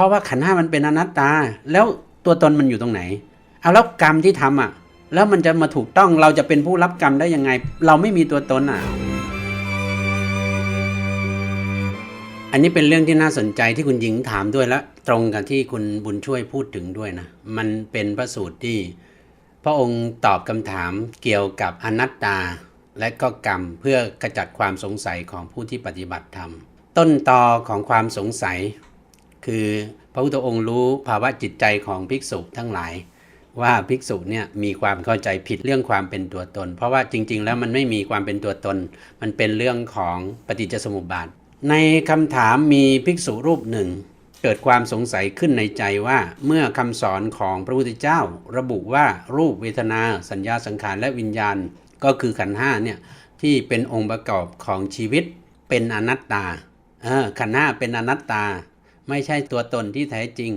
ราะว่าขันห้ามันเป็นอนัตตา แล้วตัวตนมันอยู่ตรงไหน เอาแล้วกรรมที่ทำอะ แล้วมันจะมาถูกต้องเราจะเป็นผู้รับกรรมได้ยังไง เราไม่มีตัวตนอะ อันนี้เป็นเรื่องที่น่าสนใจที่คุณหญิงถามด้วยและตรงกับที่คุณบุญช่วยพูดถึงด้วยนะ มันเป็นพระสูตรที่ พระองค์ตอบคำถามเกี่ยวกับอนัตตา และก็กรรมเพื่อกระจัดความสงสัยของผู้ที่ปฏิบัติธรรม ต้นตอของความสงสัย คือพระพุทธองค์รู้ภาวะจิตใจของภิกษุทั้งหลาย ว่าภิกษุเนี่ยมีความเข้าใจผิดเรื่องความเป็นตัวตน เพราะว่าจริง ๆ แล้วมันไม่มีความเป็นตัวตน มันเป็นเรื่องของปฏิจจสมุปบาท ในคำถามมีภิกษุรูปหนึ่ง เกิดความสงสัยขึ้นในใจว่าเมื่อคำสอนของพระพุทธเจ้า ระบุว่ารูปเวทนา สัญญาสังขารและวิญญาณ ก็คือขันห้าเนี่ยที่เป็นองค์ประกอบของชีวิตเป็นอนัตตาขันห้าเป็นอนัตตา ไม่ใช่ตัวตนที่แท้จริง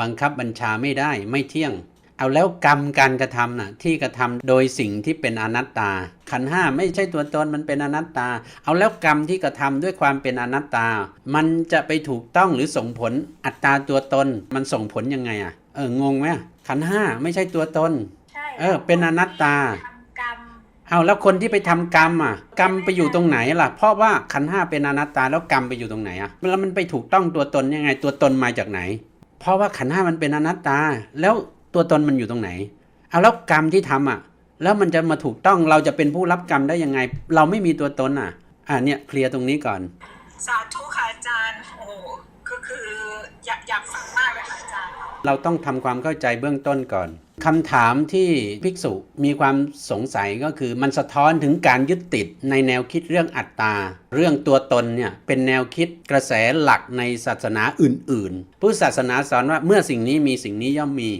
บังคับบัญชาไม่ได้ไม่เที่ยง เอาแล้วกรรมการกระทำน่ะที่กระทำโดยสิ่งที่เป็นอนัตตา ขันธ์ห้าไม่ใช่ตัวตนมันเป็นอนัตตา เอาแล้วกรรมที่กระทำด้วยความเป็นอนัตตา มันจะไปถูกต้องหรือส่งผลอัตราตัวตนมันส่งผลยังไงอะเอองงไหมขันธ์ห้าไม่ใช่ตัวตนใช่เออเป็นอนัตตาทำกรรม เอาแล้วคนที่ไปทำกรรมอะ กรรมไปอยู่ตรงไหนล่ะ เพราะว่าขันห้าเป็นอนัตตาแล้วกรรมไปอยู่ตรงไหนอะแล้วมันไปถูกต้องตัวตนยังไง ตัวตนมาจากไหน เพราะว่าขันห้ามันเป็นอนัตตา แล้วตัวตนมันอยู่ตรงไหน เอาแล้วกรรมที่ทำอะ แล้วมันจะมาถูกต้องเราจะเป็นผู้รับกรรมได้ยังไง เราไม่มีตัวตนอะ อ่าเนี่ยเคลียร์ตรงนี้ก่อน สาธุค่ะอาจารย์โอ้ก็คืออยากอยากฟังมาก เราต้องทำความเข้าใจเบื้องต้นก่อนคำถามที่ภิกษุมีความสงสัยก็คือมันสะท้อนถึงการยึดติดในแนวคิดเรื่องอัตตา เรื่องตัวตนเนี่ยเป็นแนวคิดกระแสหลักในศาสนาอื่นๆพุทธศาสนาสอนว่าเมื่อสิ่งนี้มีสิ่งนี้ย่อมมี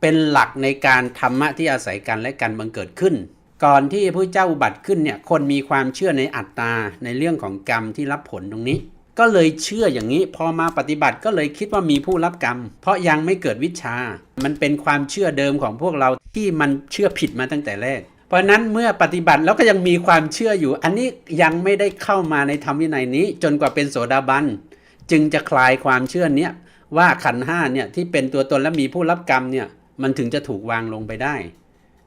เป็นหลักในการธรรมะที่อาศัยกันและกันบังเกิดขึ้น ก่อนที่พระเจ้าอุบัติขึ้นเนี่ยคนมีความเชื่อในอัตตาในเรื่องของกรรมที่รับผลตรงนี้ ก็เลยเชื่ออย่างนี้ พอมาปฏิบัติก็เลยคิดว่ามีผู้รับกรรม เพราะยังไม่เกิดวิชา มันเป็นความเชื่อเดิมของพวกเราที่มันเชื่อผิดมาตั้งแต่แรก เพราะฉะนั้นเมื่อปฏิบัติแล้วก็ยังมีความเชื่ออยู่ อันนี้ยังไม่ได้เข้ามาในธรรมวินัยนี้ จนกว่าเป็นโสดาบันจึงจะคลายความเชื่อเนี้ยว่าขันธ์ห้าเนี่ยที่เป็นตัวตนและมีผู้รับกรรมเนี่ยมันถึงจะถูกวางลงไปได้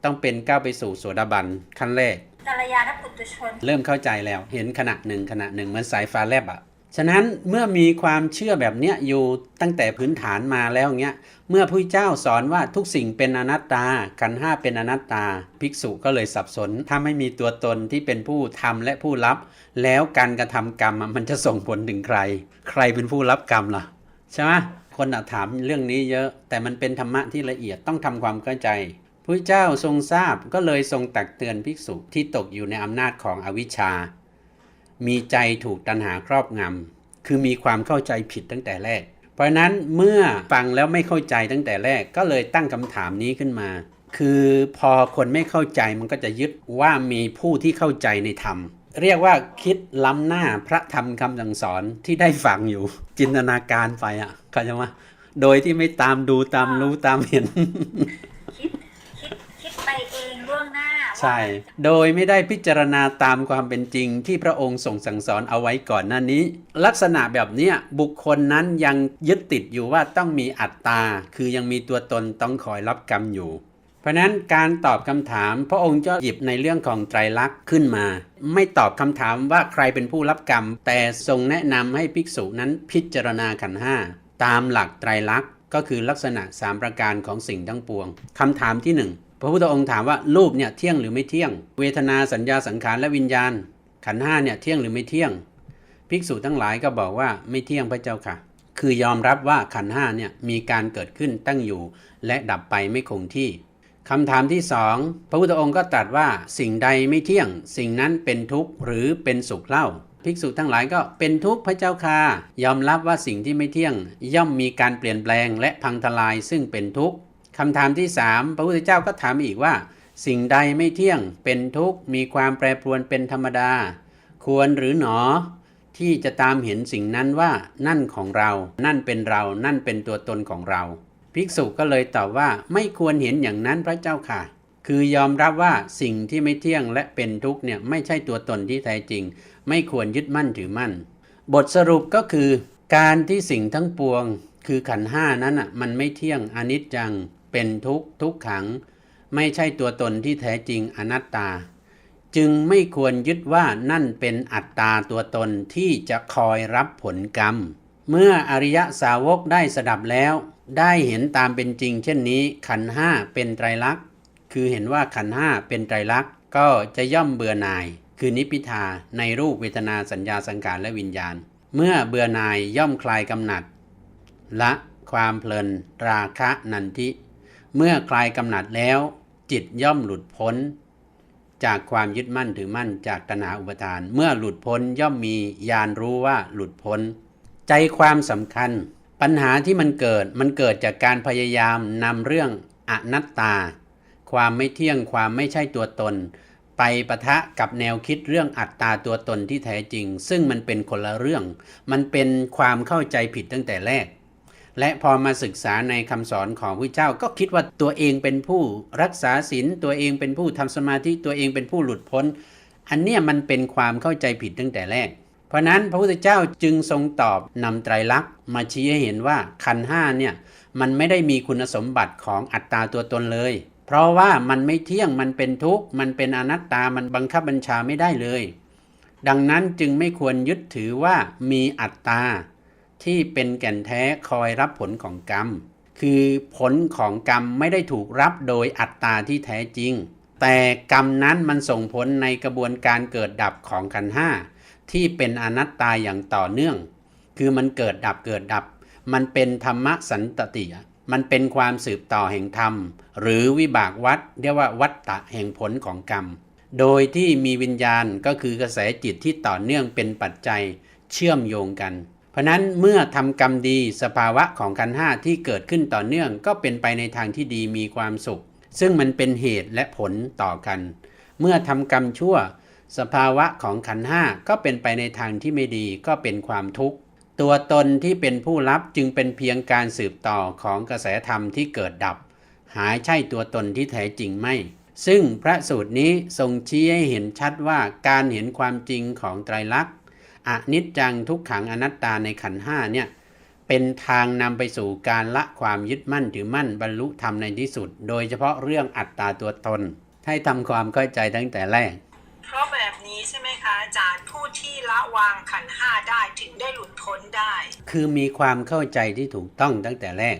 ต้องเป็นก้าวไปสู่โสดาบันขั้นแรกกัลยาณปุตุชน เริ่มเข้าใจแล้วเห็นขณะหนึ่งขณะหนึ่งเหมือนสายฟ้าแลบอะ ฉะนั้นเมื่อมีความเชื่อแบบเนี้ยอยู่ตั้งแต่พื้นฐานมาแล้วเงี้ยเมื่อพระเจ้าสอนว่าทุกสิ่งเป็นอนัตตาขันห้าเป็นอนัตตา ภิกษุก็เลยสับสน ถ้าไม่มีตัวตนที่เป็นผู้ทำและผู้รับ แล้วการกระทำกรรมมันจะส่งผลถึงใคร ใครเป็นผู้รับกรรมล่ะใช่ไหมคนถามเรื่องนี้เยอะ แต่มันเป็นธรรมะที่ละเอียดต้องทำความเข้าใจพระเจ้าทรงทราบก็เลยทรงตักเตือนภิกษุที่ตกอยู่ในอำนาจของอวิชชา มีใจถูกตัณหาครอบงำคือมีความเข้าใจผิดตั้งแต่แรก เพราะนั้นเมื่อฟังแล้วไม่เข้าใจตั้งแต่แรกก็เลยตั้งคำถามนี้ขึ้นมา คือพอคนไม่เข้าใจมันก็จะยึดว่ามีผู้ที่เข้าใจในธรรม เรียกว่าคิดล้ำหน้าพระธรรมคำสั่งสอนที่ได้ฟังอยู่ จินตนาการไปอะเข้าใจไหมโดยที่ไม่ตามดูตามรู้ตามเห็น ใช่ โดยไม่ได้พิจารณาตามความเป็นจริงที่พระองค์ทรงสั่งสอนเอาไว้ก่อนหน้านี้ ลักษณะแบบเนี้ยบุคคลนั้นยังยึดติดอยู่ว่าต้องมีอัตตา คือยังมีตัวตนต้องคอยรับกรรมอยู่เพราะนั้นการตอบคำถามพระองค์จะหยิบในเรื่องของไตรลักษณ์ขึ้นมา ไม่ตอบคำถามว่าใครเป็นผู้รับกรรม แต่ทรงแนะนำให้ภิกษุนั้นพิจารณาขันห้าตามหลักไตรลักษณ์ก็คือลักษณะ 3 ประการของสิ่งทั้งปวงคำถามที่หนึ่ง พระพุทธองค์ถามว่ารูปเนี่ยเที่ยงหรือไม่เที่ยง เวทนาสัญญาสังขารและวิญญาณ ขันห้าเนี่ยเที่ยงหรือไม่เที่ยง ภิกษุทั้งหลายก็บอกว่าไม่เที่ยงพระเจ้าค่ะ คือยอมรับว่าขันห้าเนี่ยมีการเกิดขึ้นตั้งอยู่ และดับไปไม่คงที่คำถามที่สองพระพุทธองค์ก็ตรัสว่าสิ่งใดไม่เที่ยง สิ่งนั้นเป็นทุกข์หรือเป็นสุขเล่า ภิกษุทั้งหลายก็เป็นทุกข์พระเจ้าค่ะ ยอมรับว่าสิ่งที่ไม่เที่ยง ย่อมมีการเปลี่ยนแปลงและพังทลายซึ่งเป็นทุกข์ คำถามที่ 3 พระพุทธเจ้าก็ถามอีกว่า สิ่งใดไม่เที่ยงเป็นทุกข์มีความแปรปรวนเป็นธรรมดา ควรหรือหนอ ที่จะตามเห็นสิ่งนั้นว่านั่นของเรา นั่นเป็นเรา นั่นเป็นตัวตนของเรา ภิกษุก็เลยตอบว่าไม่ควรเห็นอย่างนั้นพระเจ้าค่ะ คือยอมรับว่าสิ่งที่ไม่เที่ยงและเป็นทุกข์เนี่ยไม่ใช่ตัวตนที่แท้จริง ไม่ควรยึดมั่นถือมั่น บทสรุปก็คือ การที่สิ่งทั้งปวง คือขันห้านั้นอะมันไม่เที่ยงอนิจจัง เป็นทุกข์ทุกขัง ไม่ใช่ตัวตนที่แท้จริงอนัตตา จึงไม่ควรยึดว่านั่นเป็นอัตตาตัวตนที่จะคอยรับผลกรรม เมื่ออริยสาวกได้สดับแล้ว ได้เห็นตามเป็นจริง เช่นนี้ขันห้าเป็นไตรลักษณ์ คือเห็นว่าขันห้าเป็นไตรลักษณ์ก็จะย่อมเบื่อหน่าย คือนิพพิทาในรูปเวทนาสัญญาสังขารและวิญญาณ เมื่อเบื่อหน่ายย่อมคลายกำหนัด ละความเพลินราคะนันทิ เมื่อคลายกำหนัดแล้ว จิตย่อมหลุดพ้น จากความยึดมั่นถือมั่นจากตัณหาอุปทาน เมื่อหลุดพ้นย่อมมีญาณรู้ว่าหลุดพ้น ใจความสำคัญ ปัญหาที่มันเกิดมันเกิดจากการพยายามนำเรื่องอนัตตา ความไม่เที่ยงความไม่ใช่ตัวตน ไปปะทะกับแนวคิดเรื่องอัตตาตัวตนที่แท้จริง ซึ่งมันเป็นคนละเรื่อง มันเป็นความเข้าใจผิดตั้งแต่แรก และพอมาศึกษาในคำสอนของพระเจ้าก็คิดว่าตัวเองเป็นผู้รักษาศีลตัวเองเป็นผู้ทำสมาธิตัวเองเป็นผู้หลุดพ้น อันเนี้ยมันเป็นความเข้าใจผิดตั้งแต่แรก เพราะนั้นพระพุทธเจ้าจึงทรงตอบนำไตรลักษณ์มาชี้ให้เห็นว่าขันห้าเนี่ยมันไม่ได้มีคุณสมบัติของอัตตาตัวตนเลย เพราะว่ามันไม่เที่ยงมันเป็นทุกข์มันเป็นอนัตตามันบังคับบัญชาไม่ได้เลย ดังนั้นจึงไม่ควรยึดถือว่ามีอัตตา ที่เป็นแก่นแท้คอยรับผลของกรรม คือผลของกรรมไม่ได้ถูกรับโดยอัตตาที่แท้จริง แต่กรรมนั้นมันส่งผลในกระบวนการเกิดดับของขันห้าที่เป็นอนัตตาอย่างต่อเนื่อง คือมันเกิดดับเกิดดับ มันเป็นธรรมสันตติมันเป็นความสืบต่อแห่งธรรม หรือวิบากวัดเรียกว่าวัตตะแห่งผลของกรรม โดยที่มีวิญญาณก็คือกระแสจิตที่ต่อเนื่องเป็นปัจจัยเชื่อมโยงกัน เพราะนั้นเมื่อทำกรรมดีสภาวะของขันห้าที่เกิดขึ้นต่อเนื่อง ก็เป็นไปในทางที่ดีมีความสุข ซึ่งมันเป็นเหตุและผลต่อกัน เมื่อทำกรรมชั่ว สภาวะของขันห้าก็เป็นไปในทางที่ไม่ดีก็เป็นความทุกข์ ตัวตนที่เป็นผู้รับจึงเป็นเพียงการสืบต่อของกระแสธรรมที่เกิดดับ หายใช่ตัวตนที่แท้จริงไม่ ซึ่งพระสูตรนี้ทรงชี้ให้เห็นชัดว่าการเห็นความจริงของไตรลักษณ อนิจจังทุกขังอนัตตาในขันธ์ห้าเนี่ยเป็นทางนำไปสู่การละความยึดมั่นถือมั่นบรรลุธรรมในที่สุด โดยเฉพาะเรื่องอัตตาตัวตน ให้ทำความเข้าใจตั้งแต่แรก เพราะแบบนี้ใช่ไหมคะอาจารย์ผู้ที่ละวางขันธ์ห้าได้ถึงได้หลุดพ้นได้ คือมีความเข้าใจที่ถูกต้องตั้งแต่แรก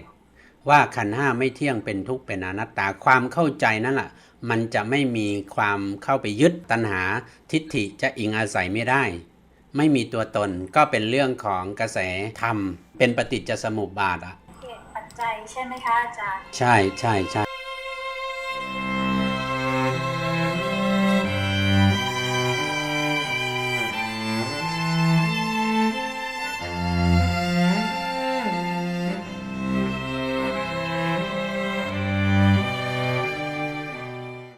ว่าขันธ์ห้าไม่เที่ยงเป็นทุกข์เป็นอนัตตาความเข้าใจนั่นแหละมันจะไม่มีความเข้าไปยึดตัณหาทิฏฐิจะอิงอาศัยไม่ได้ ไม่มีตัวตนก็เป็นเรื่องของกระแสธรรม เป็นปฏิจจสมุปบาทอะเหตุปัจจัยใช่ไหมคะอาจารย์ ใช่ใช่ใช่